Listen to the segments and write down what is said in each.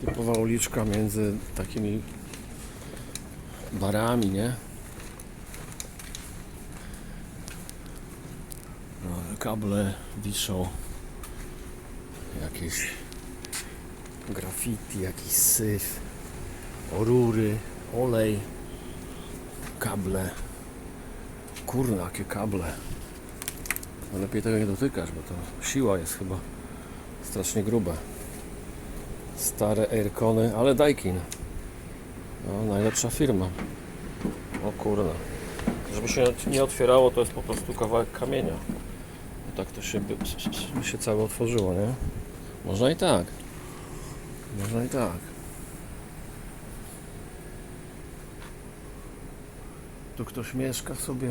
Typowa uliczka między takimi barami, nie? No, kable wiszą. Jakieś graffiti, jakiś syf, rury, olej, kable. Kurna, jakie kable. No lepiej tego nie dotykać, bo to siła jest chyba strasznie gruba. Stare Aircony, ale Daikin. No, najlepsza firma. O kurna. Żeby się nie otwierało, to jest po prostu kawałek kamienia. No tak to się by się całe otworzyło, nie? Można i tak. Można i tak. Tu ktoś mieszka sobie.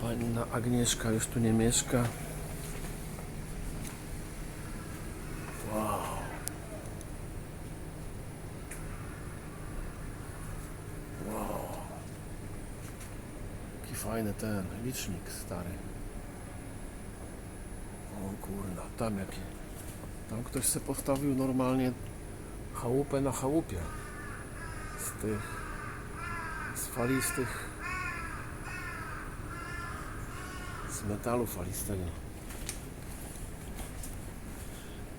Panna Agnieszka już tu nie mieszka. Wow. Wow. Jaki fajny ten licznik stary. O kurna, tam jakie. Tam ktoś se postawił normalnie chałupę na chałupie. Z tych z falistych z metalu falistego.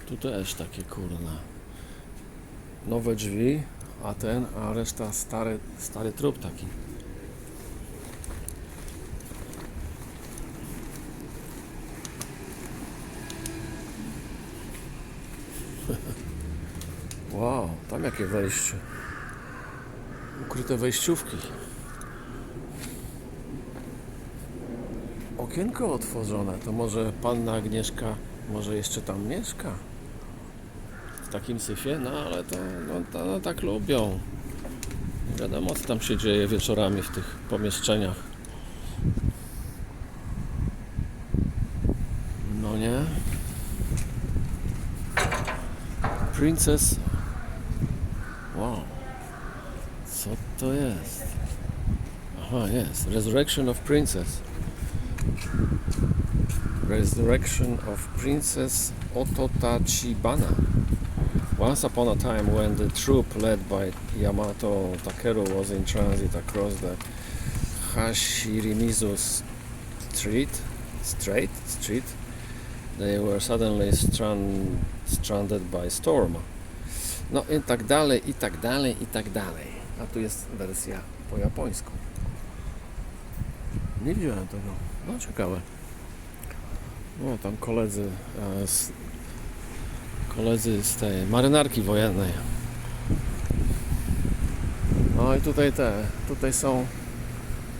Tu też takie kurna. Nowe drzwi, a ten, a reszta stary, stary trup taki. Wow, tam jakie wejście. Ukryte wejściówki. Okienko otworzone. To może panna Agnieszka może jeszcze tam mieszka? W takim syfie? No ale to, no, to no, tak lubią. Nie wiadomo co tam się dzieje wieczorami w tych pomieszczeniach. Princess. Wow. Co to jest? Aha, jest. Resurrection of Princess. Resurrection of Princess Ototachibana. Once upon a time when the troop led by Yamato Takeru was in transit across the Hashirimizu Street, Strait, Street, they were suddenly strand, stranded by storm. No i tak dalej, i tak dalej, i tak dalej. A tu jest wersja po japońsku. Nie widziałem tego. No ciekawe. No tam koledzy e, z, koledzy z tej marynarki wojennej. No i tutaj te, tutaj są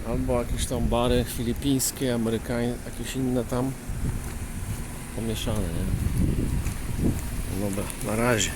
albo jakieś tam bary filipińskie, amerykańskie, jakieś inne tam pomieszane, nie? No Dobra, na razie.